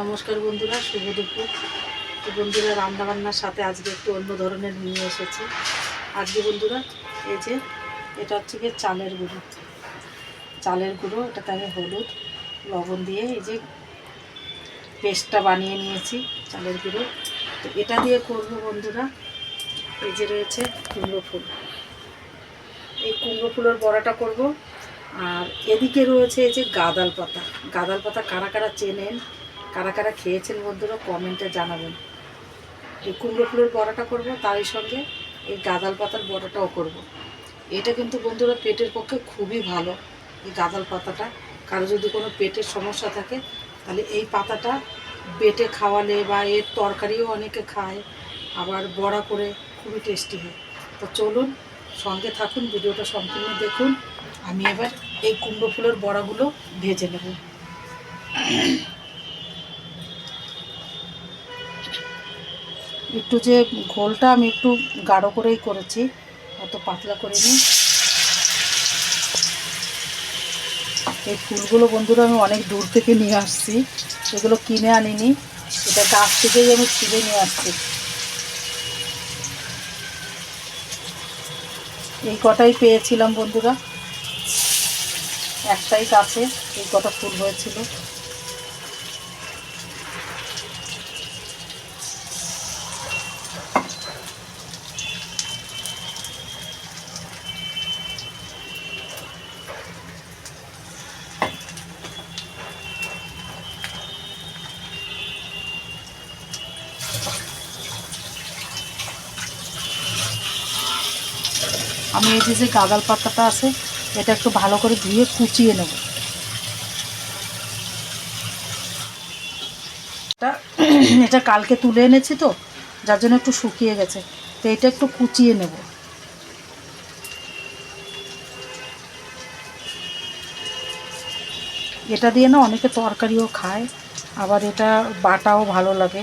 নমস্কার বন্ধুরা, শুভ দুপুর। তো বন্ধুরা, রান্নাবান্নার সাথে আজকে একটু অন্য ধরনের নিয়ে এসেছি। আজকে বন্ধুরা, এই যে, এটা হচ্ছে গিয়ে চালের গুঁড়ো। চালের গুঁড়ো, এটাতে আমি হলুদ, লবণ দিয়ে এই যে পেস্টটা বানিয়ে নিয়েছি, চালের গুঁড়ো। তো এটা দিয়ে করব বন্ধুরা, এই যে রয়েছে কুমড়ো ফুল। এই কুমড়ো ফুলের বড়াটা করব। আর এদিকে রয়েছে এই যে গাদাল পাতা। গাদাল পাতা কারা কারা চেনেন? কারা কারা খেয়েছেন বন্ধুরা, কমেন্টে জানাবেন। এই কুমড়ো ফুলের বড়াটা করব, তারই সঙ্গে এই গাঁদাল পাতার বড়াটাও করব। এটা কিন্তু বন্ধুরা পেটের পক্ষে খুবই ভালো, এই গাঁদাল পাতাটা। কারও যদি কোনো পেটের সমস্যা থাকে, তাহলে এই পাতাটা বেটে খাওয়ালে বা এর তরকারিও অনেকে খায়, আবার বড়া করে খুবই টেস্টি হয়। তো চলুন, সঙ্গে থাকুন, ভিডিওটা সম্পূর্ণ দেখুন। আমি এবার এই কুমড়ো ফুলের বড়াগুলো ভেজে নেব। একটু যে ঘোলটা আমি একটু গাঢ় করেই করেছি, অত পাতলা করে করিনি। এই ফুলগুলো বন্ধুরা আমি অনেক দূর থেকে নিয়ে আসছি, এগুলো কিনে আনিনি, এটা গাছ থেকেই আমি ছিঁড়ে নিয়ে আসছি। এই কটাই পেয়েছিলাম বন্ধুরা, একটাই গাছে এই কটা ফুল হয়েছিল। আমি এই যে যে গাগাল পাতাটা আছে, এটা একটু ভালো করে ধুয়ে কুচিয়ে নেব। এটা এটা কালকে তুলে এনেছি তো, যার জন্য একটু শুকিয়ে গেছে। তো এটা একটু কুচিয়ে নেব। এটা দিয়ে না অনেকে তরকারিও খায়, আবার এটা বাটাও ভালো লাগে।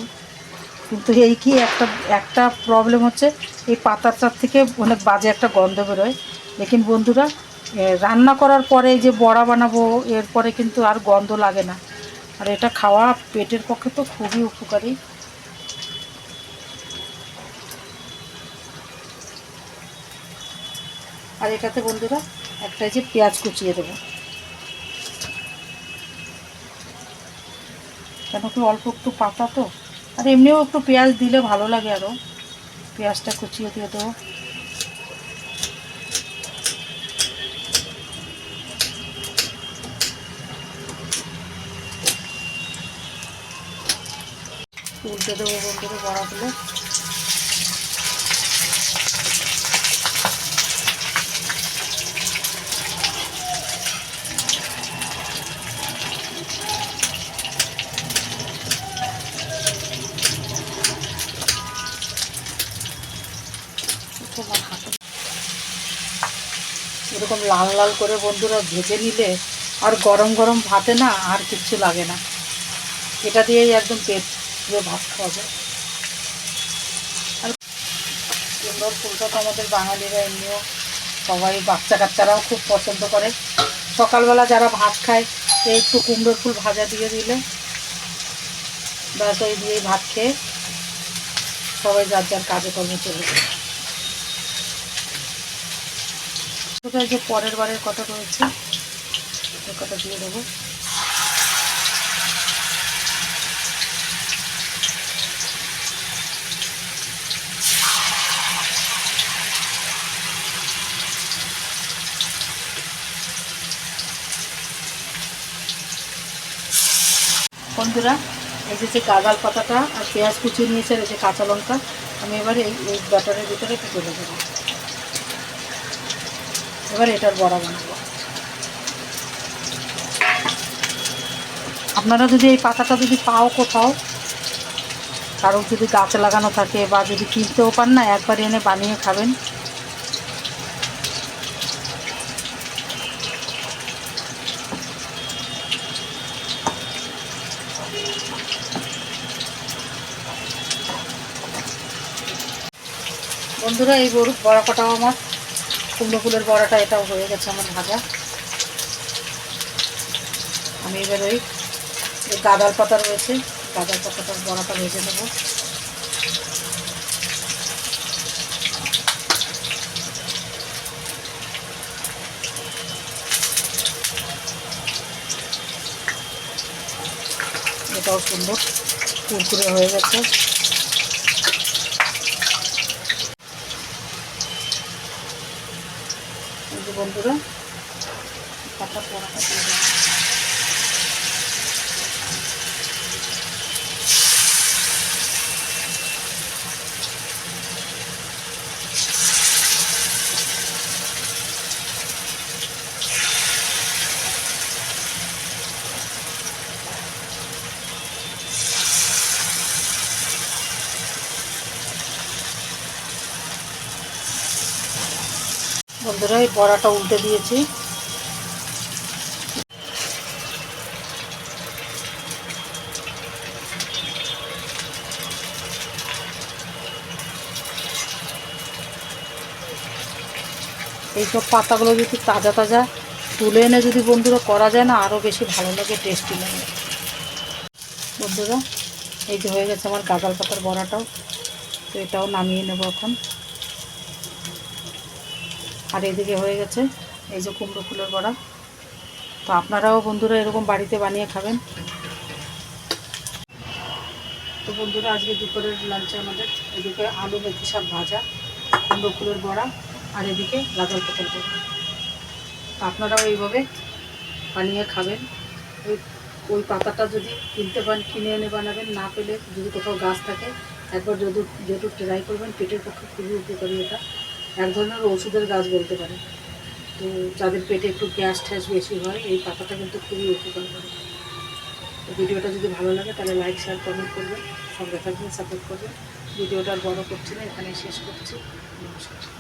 কিন্তু এই কি একটা একটা প্রবলেম হচ্ছে, এই পাতাটার থেকে অনেক বাজে একটা গন্ধ বেরোয়। লেকিন বন্ধুরা রান্না করার পরে যে বড়া বানাবো, এরপরে কিন্তু আর গন্ধ লাগে না। আর এটা খাওয়া পেটের পক্ষে তো খুবই উপকারী। আর এটাতে বন্ধুরা, একটা যে পেঁয়াজ কুচিয়ে দেবো। কেন কি অল্প একটু পাতা তো? আর এমনিও একটু পেঁয়াজ দিলে ভালো লাগে আরও পেঁয়াজটা কুচিয়ে দিয়ে দেবো। উল্টে দেবো বন্ধুরা বড়াগুলো এরকম লাল লাল করে বন্ধুরা ভেজে নিলে আর গরম গরম ভাতে না আর কিচ্ছু লাগে না। এটা দিয়েই একদম পেট পুরো ভাত খাওয়া যায়। আর কুমড়োর ফুলটা তো আমাদের বাঙালিরা এমনিও সবাই বাচ্চা কাচ্চারাও খুব পছন্দ করে। সকালবেলা যারা ভাত খায় একটু কুমড়োর ফুল ভাজা দিয়ে দিলে ব্যাস ওই দিয়েই ভাত খেয়ে সবাই যার যার কাজে কর্মে চলে যায়। যে পরের বারের কথা রয়েছে কটা দিয়ে দেবো। বন্ধুরা, এই যে যে গাগাল পাতাটা আর পেঁয়াজ কুচিয়ে নিয়েছে, আর এই যে কাঁচা লঙ্কা, আমি এবার এই এই ব্যাটারের ভিতরে একটু তুলে দেবো। এবার এটার বড়া বানাবো। আপনারা যদি এই পাতাটা যদি পাও কোথাও, কারোর যদি গাছ লাগানো থাকে বা যদি কিনতেও পান না, একবার এনে বানিয়ে খাবেন। বন্ধুরা, এই বড় বড়া কটাও আমার। কুমড়ো ফুলের বড়াটা, এটাও হয়ে গেছে আমার ভাজা। আমি এবার ওই গাদাল পাতা রয়েছে গাজর পাতাটার বড়াটা ভেজে নেব। এটাও সুন্দর, কুরকুরে হয়ে গেছে এই যে বন্ধুরা পাতা পড়াটা বন্ধুরা, এই বড়াটা উল্টে দিয়েছি। এইসব পাতাগুলো যদি তাজা তাজা তুলে এনে যদি বন্ধুরা করা যায় না আরও বেশি ভালো লাগে টেস্টি লাগে। বন্ধুরা, এই যে হয়ে গেছে আমার গাজাল পাতার বড়াটাও। তো এটাও নামিয়ে নেব এখন। আর এদিকে হয়ে গেছে এই যে কুমড়ো ফুলের বড়া। তো আপনারাও বন্ধুরা এরকম বাড়িতে বানিয়ে খাবেন। তো বন্ধুরা, আজকে দুপুরের লাঞ্চে আমাদের এদিকে আলু, মেথি শাক ভাজা, কুমড়ো ফুলের বড়া আর এদিকে গাজর পটল তো আপনারাও এইভাবে বানিয়ে খাবেন। ওই ওই পাতাটা যদি কিনতে পান কিনে এনে বানাবেন, না পেলে যদি কোথাও গাছ থাকে, একবার যদি যেহেতু ট্রাই করবেন, পেটের পক্ষে খুবই উপকারী এটা। এক ধরনের ওষুধের গাছ বলতে পারে। তো যাদের পেটে একটু গ্যাস ঠ্যাস বেশি হয়, এই পাতাটা কিন্তু খুবই উপকার করে। তো ভিডিওটা যদি ভালো লাগে, তাহলে লাইক শেয়ার কমেন্ট করবেন, সঙ্গে থাকবেন সাপোর্ট করবেন। ভিডিওটা বড় করছি না এখানে শেষ করছি। নমস্কার।